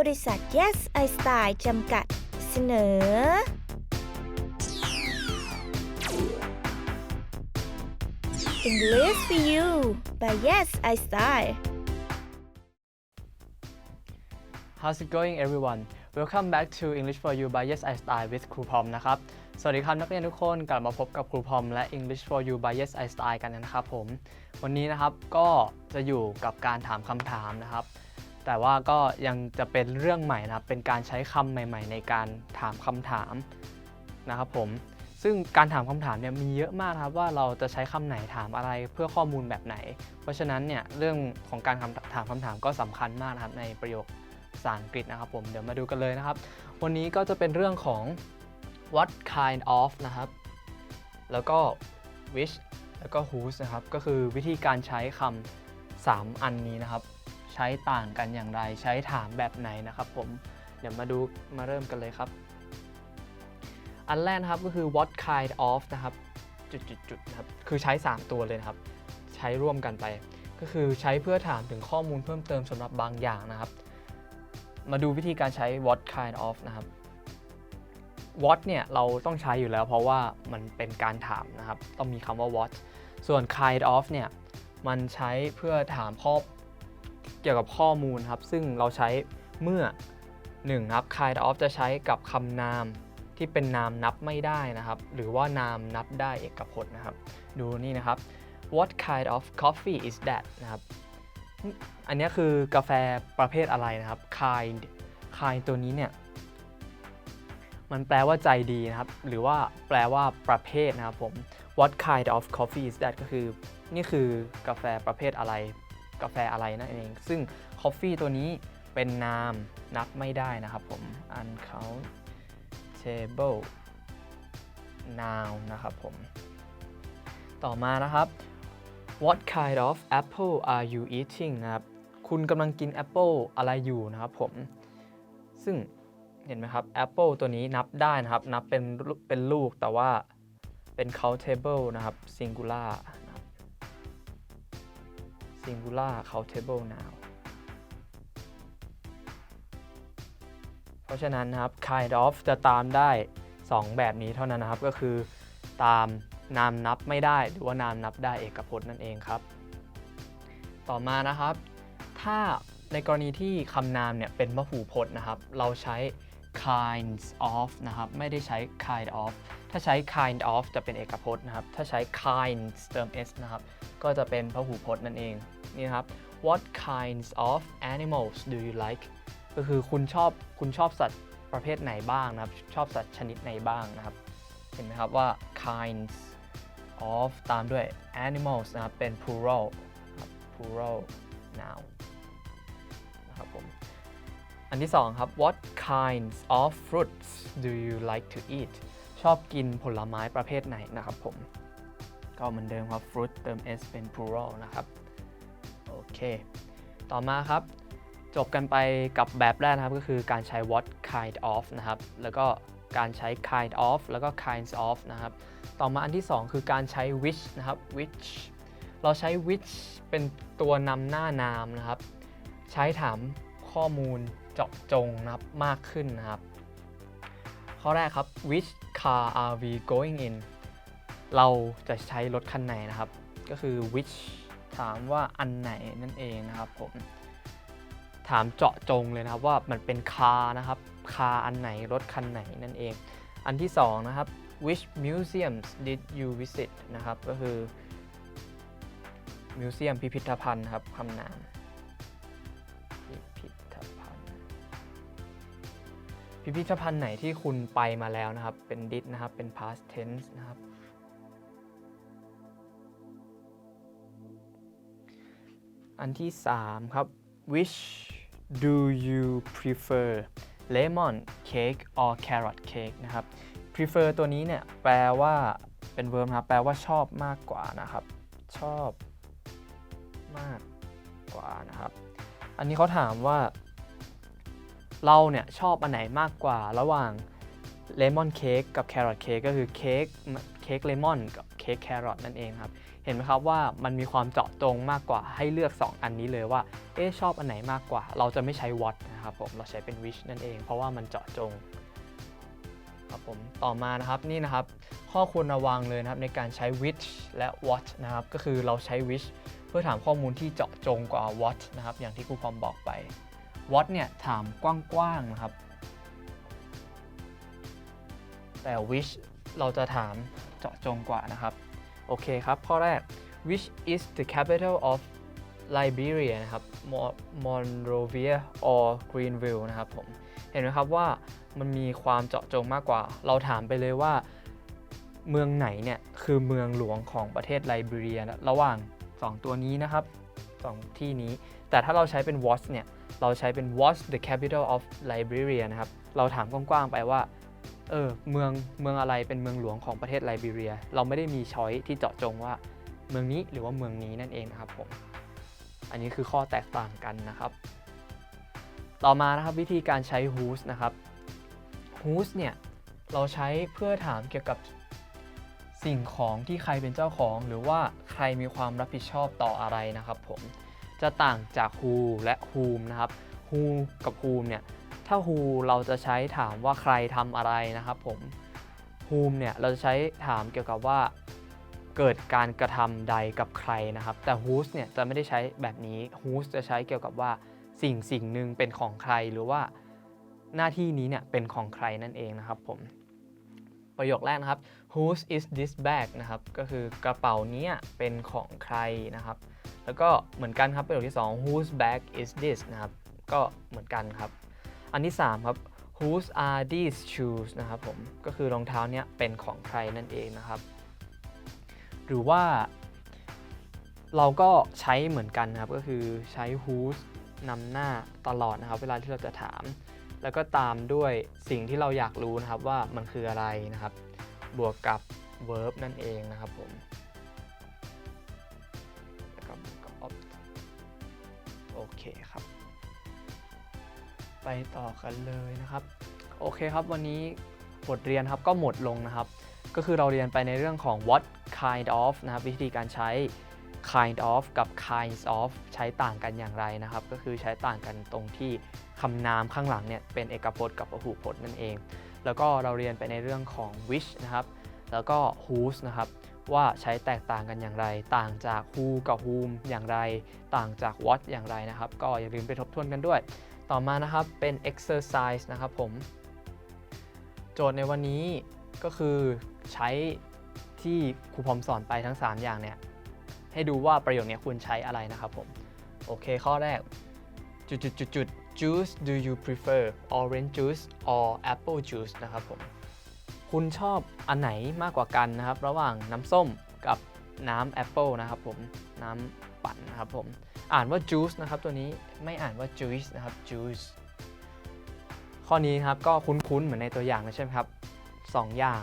บริษัท Yes I Style จำกัด เสนอ English for You by Yes I Style How's it going everyone Welcome back to English for You by Yes I Style with ครูพอมนะครับ สวัสดีครับนักเรียนทุกคนกลับมาพบกับครูพอมและ English for You by Yes I Style กันนะครับผม วันนี้นะครับก็จะอยู่กับการถามคำถามนะครับ แต่ว่าก็ยังจะเป็นเรื่องใหม่นะครับ เป็นการใช้คำใหม่ ๆ ในการถามคำถามนะครับผม ซึ่งการถามคำถามเนี่ยมีเยอะมากครับว่าเราจะใช้คำไหนถามอะไรเพื่อข้อมูลแบบไหน เพราะฉะนั้นเนี่ยเรื่องของการคำถามคำถามก็สำคัญมากนะครับในประโยคภาษาอังกฤษนะครับผมเดี๋ยวมาดูกันเลยนะครับ วันนี้ก็จะเป็นเรื่องของ what kind of นะครับ แล้วก็ which แล้วก็ whose นะครับ ก็คือวิธีการใช้คำสามอันนี้นะครับ ใช้ต่างกันอย่างไร ใช้ถามแบบไหนนะครับผมเดี๋ยวมาดูมาเริ่มกันเลยครับ อันแรกนะครับก็คือ what kind of นะครับจุดๆๆนะครับคือใช้ 3 ตัวเลยนะครับ ใช้ร่วมกันไป ก็คือใช้เพื่อถามถึงข้อมูลเพิ่มเติมสำหรับบางอย่างนะครับ มาดูวิธีการใช้ what kind of นะครับ what เนี่ยเราต้องใช้อยู่แล้วเพราะว่ามันเป็นการถามนะครับ ต้องมีคำว่า what ส่วน kind of เนี่ยมันใช้เพื่อถามข้อ เกี่ยวกับข้อมูลครับ ซึ่งเราใช้เมื่อ1ครับ kind of จะใช้กับคำนามที่เป็นนามนับไม่ได้นะครับ หรือว่านามนับได้เอกพจน์นะครับ ดูนี่นะครับ what kind of coffee is that นะครับ อันนี้คือกาแฟประเภทอะไรนะครับ kind kind ตัวนี้เนี่ย มันแปลว่าใจดีนะครับ หรือว่าแปลว่าประเภทนะครับผม what kind of coffee is that ก็คือ นี่คือกาแฟประเภทอะไร กาแฟอะไรนั่นเอง ซึ่ง coffee ตัวนี้เป็นนามนับไม่ได้นะครับผม uncountable noun นะครับผม ต่อมานะครับ What kind of apple are you eating นะครับ คุณกำลังกินแอปเปิลอะไรอยู่นะครับผม ซึ่งเห็นไหมครับแอปเปิลตัวนี้นับได้นะครับ นับเป็นเป็นลูกแต่ว่าเป็น countable นะครับ singular singular countable noun เพราะฉะนั้นนะครับ kind of จะตามได้ 2 แบบนี้เท่านั้นนะครับ ก็คือตามนามนับไม่ได้ หรือว่านามนับได้เอกพจน์นั่นเองครับ ต่อมานะครับ ถ้าในกรณีที่คำนามเนี่ยเป็นพหูพจน์นะครับ เราใช้ kinds of นะครับ ไม่ได้ใช้ kind of ถ้าใช้ kind of จะเป็นเอกพจน์นะครับ ถ้าใช้ kinds เติม s นะครับ ก็จะเป็นพหูพจน์นั่นเองนี่ครับ what kinds of animals do you like ก็คือคุณชอบคุณชอบสัตว์ประเภทไหนบ้างนะครับ ชอบสัตว์ชนิดไหนบ้างนะครับ เห็นไหมครับว่า kinds of ตามด้วย animals นะครับ เป็น plural plural noun นะครับผม อันที่สองครับ what kinds of fruits do you like to eat ชอบกินผลไม้ประเภทไหนนะครับผม ก็เหมือนเดิมครับ fruit เติม s เป็น plural นะครับ โอเค ต่อมาครับ จบกันไปกับแบบแรกนะครับ ก็คือการใช้ what kind of นะครับ แล้วก็การใช้ kind of แล้วก็ kinds of นะครับ ต่อมาอันที่ 2 คือการใช้ which นะครับ which เราใช้ which เป็นตัวนำหน้านามนะครับ ใช้ถามข้อมูลเจาะจงนะครับมากขึ้นนะครับ ข้อแรกครับ which car are we going in เราจะใช้รถคันไหนนะครับ ก็คือ which ถามว่าอันไหนนั่นเองนะครับผมถามเจาะจงเลยนะครับว่ามันเป็นคาร์นะครับคาร์อันไหนรถคันไหนนั่นเอง อันที่สองนะครับ which museums did you visit นะครับก็คือมิวเซียมพิพิธภัณฑ์ครับคำนามพิพิธภัณฑ์ พิพิธภัณฑ์ไหนที่คุณไปมาแล้วนะครับ เป็น did นะครับเป็น past tense นะครับ อันที่ 3 ครับ which do you prefer lemon cake or carrot cake นะครับ prefer ตัวนี้เนี่ยแปลว่าเป็น verb นะครับแปลว่าชอบมากกว่านะครับ ชอบมากกว่านะครับ อันนี้เขาถามว่า เราเนี่ยชอบอันไหนมากกว่าระหว่างเลมอนเค้กกับแครอทเค้กก็คือเค้กเค้กเลมอนกับเค้กแครอทนั่นเองครับ เห็นไหมครับว่ามันมีความเจาะจงมากกว่าให้เลือก 2 อันนี้เลยว่าเอ๊ชอบอันไหนมากกว่า เราจะไม่ใช้ what นะครับผมเราใช้เป็น which นั่นเอง เพราะว่ามันเจาะจงครับผมต่อมานะครับนี่นะครับข้อควรระวังเลยนะครับในการใช้ which และ what นะครับก็คือเราใช้ which เพื่อถามข้อมูลที่เจาะจงกว่า what นะครับอย่างที่ครูพรอมบอกไป what เนี่ยถามกว้างๆนะครับ แต่ which เราจะถามเจาะจงกว่านะครับ โอเคครับ ข้อแรก which is the capital of Liberia นะครับ Monrovia or Greenville นะครับผม เห็นไหมครับว่ามันมีความเจาะจงมากกว่า เราถามไปเลยว่า เมืองไหนเนี่ย คือเมืองหลวงของประเทศไลบีเรียนะระหว่าง 2 ตัวนี้นะครับ 2 ที่นี้ แต่ถ้าเราใช้เป็น what เนี่ย เราใช้เป็น w a t s the capital of Liberia นะครับ เราถามกว้างๆไปว่า เออเมืองเมืองอะไรเป็นเมืองหลวงของประเทศไลบีเรีย เราไม่ได้มีช้อยที่เจาะจงว่าเมืองนี้หรือว่าเมืองนี้นั่นเองนะครับผมอันนี้คือข้อแตกต่างกันนะครับ ต่อมานะครับวิธีการใช้ whos นะครับ whos เนี่ยเราใช้เพื่อถามเกี่ยวกับสิ่งของที่ใครเป็นเจ้าของ หรือว่าใครมีความรับผิดชอบต่ออะไรนะครับผมจะต่างจาก who และ whom นะครับ who กับ whom เนี่ย ถ้า who เราจะใช้ถามว่าใครทำอะไรนะครับผม whom เนี่ยเราจะใช้ถามเกี่ยวกับว่าเกิดการกระทำใดกับใครนะครับ แต่ whose เนี่ยจะไม่ได้ใช้แบบนี้ whose จะใช้เกี่ยวกับว่าสิ่งสิ่งหนึ่งเป็นของใครหรือว่าหน้าที่นี้เนี่ยเป็นของใครนั่นเองนะครับผม ประโยคแรกนะครับ whose is this bag นะครับ ก็คือกระเป๋าเนี้ยเป็นของใครนะครับ แล้วก็เหมือนกันครับประโยคที่ 2 whose bag is this นะครับ ก็เหมือนกันครับ อันที่ 3 ครับ whose are these shoes นะครับผมก็คือรองเท้าเนี้ยเป็นของใครนั่นเองนะครับ หรือว่า เราก็ใช้เหมือนกันนะครับ ก็คือใช้ whose นำหน้าตลอดนะครับ เวลาที่เราจะถาม แล้วก็ตามด้วยสิ่งที่เราอยากรู้นะครับว่ามันคืออะไรนะครับ บวกกับ verb นั่นเองนะครับผมแล้วก็บวกกับ object โอเคครับ ไปต่อกันเลยนะครับ โอเคครับวันนี้บทเรียนครับก็หมดลงนะครับ ก็คือเราเรียนไปในเรื่องของ what kind of นะครับวิธีการใช้ kind of กับ kinds of ใช้ต่างกันอย่างไรนะครับ ก็คือใช้ต่างกันตรงที่คำนามข้างหลังเนี่ยเป็นเอกพจน์กับพหูพจน์นั่นเอง แล้วก็เราเรียนไปในเรื่องของ which นะครับ แล้วก็ whose นะครับว่าใช้แตกต่างกันอย่างไร ต่างจาก who กับ whom อย่างไร ต่างจาก what อย่างไรนะครับ ก็อย่าลืมไปทบทวนกันด้วย ต่อมานะครับเป็น exercise นะครับผม โจทย์ในวันนี้ก็คือใช้ที่ครูพรมสอนไปทั้ง 3 อย่างเนี่ย ให้ดูว่าประโยคนี้คุณใช้อะไรนะครับผม โอเค ข้อแรกจุดจุดจุดจุด juice do you prefer orange juice or apple juice นะครับผม คุณชอบอันไหนมากกว่ากันนะครับ ระหว่างน้ำส้มกับน้ำแอปเปิลนะครับผม น้ำปั่นนะครับผม อ่านว่า juice นะครับตัวนี้ไม่อ่านว่า juice นะครับ juice ข้อนี้นะครับก็คุ้นๆเหมือนในตัวอย่างเลยใช่ไหมครับสองอย่าง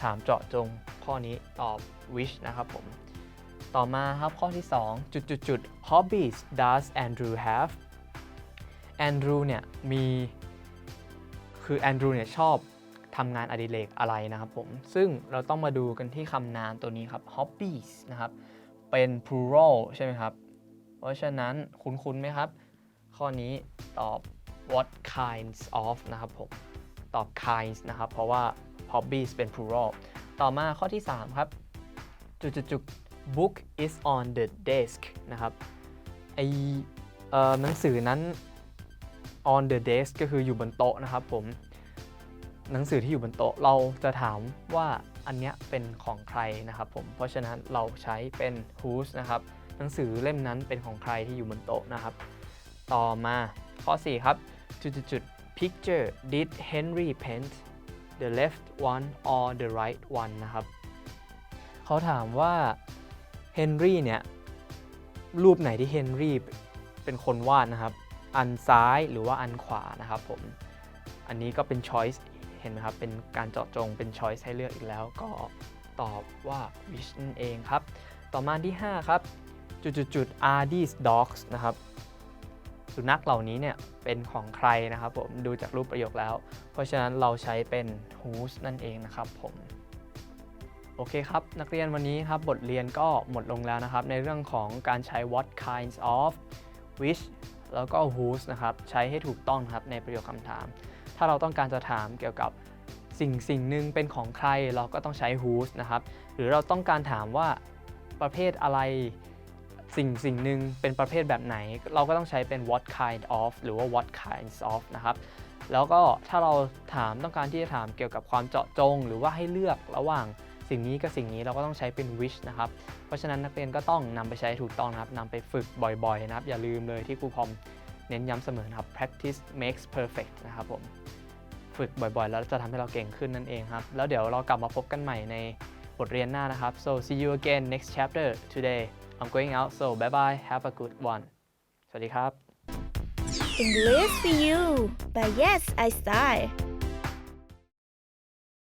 ถามเจาะจงข้อนี้ตอบ which นะครับผม ต่อมาครับข้อที่ 2 จุดจุดจุด hobbies does Andrew have Andrew เนี่ยมีคือ Andrew เนี่ยชอบทำงานอดิเรกอะไรนะครับผม ซึ่งเราต้องมาดูกันที่คำนามตัวนี้ครับ hobbies นะครับ เป็น plural ใช่ไหมครับ ราะฉะนั้นคุ้นๆไหมครับ ข้อนี้ตอบ what kinds of นะครับผม ตอบ kinds นะครับ เพราะว่า hobbies เป็น plural ต่อมาข้อที่ 3 ครับ จุดๆ book is on the desk นะครับไอเอ่อหนังสือนั้น on the desk ก็คืออยู่บนโต๊ะนะครับผม หนังสือที่อยู่บนโต๊ะเราจะถามว่าอันเนี้ยเป็นของใครนะครับผม เพราะฉะนั้นเราใช้เป็น whose นะครับ หนังสือเล่มนั้นเป็นของใครที่อยู่บนโต๊ะนะครับ ต่อมาข้อ 4 ครับจุดๆๆ picture did Henry paint the left one or the right one นะครับเขาถามว่าเฮนรี่เนี่ยรูปไหนที่เฮนรี่เป็นคนวาดนะครับ อันซ้ายหรือว่าอันขวานะครับผม อันนี้ก็เป็น choice เห็นไหมครับ เป็นการเจาะจงเป็น choice ให้เลือกอีกแล้ว ก็ตอบว่า which นั่นเองครับ ต่อมาที่ 5 ครับ จุดๆๆ are these dogs นะครับ สุนัขเหล่านี้เนี่ยเป็นของใครนะครับผมดูจากรูปประโยคแล้ว เพราะฉะนั้นเราใช้เป็น whose นั่นเองนะครับผมโอเคครับ นักเรียนวันนี้ครับบทเรียนก็หมดลงแล้วนะครับ ในเรื่องของการใช้ what kinds of which แล้วก็ whose นะครับ ใช้ให้ถูกต้องครับในประโยคคำถาม ถ้าเราต้องการจะถามเกี่ยวกับสิ่งสิ่งหนึ่งเป็นของใครเราก็ต้องใช้ whose นะครับ หรือเราต้องการถามว่าประเภทอะไร สิ่งสิ่งหนึ่งเป็นประเภทแบบไหน เราก็ต้องใช้เป็น what kind of หรือว่า what kinds of นะครับแล้วก็ถ้าเราถามต้องการที่จะถามเกี่ยวกับความเจาะจง หรือว่าให้เลือกระหว่างสิ่งนี้กับสิ่งนี้เราก็ต้องใช้เป็น which นะครับ เพราะฉะนั้นนักเรียนก็ต้องนำไปใช้ถูกต้องนะครับนำไปฝึกบ่อยๆนะครับ อย่าลืมเลยที่ครูพอมเน้นย้ำเสมอนะครับ practice makes perfect นะครับผมฝึกบ่อยๆ แล้วจะทำให้เราเก่งขึ้นนั่นเองครับ แล้วเดี๋ยวเรากลับมาพบกันใหม่ในบทเรียนหน้านะครับ so see you again next chapter today I'm going out so bye bye have a good one สวัสดีครับ English for you by Yes I Style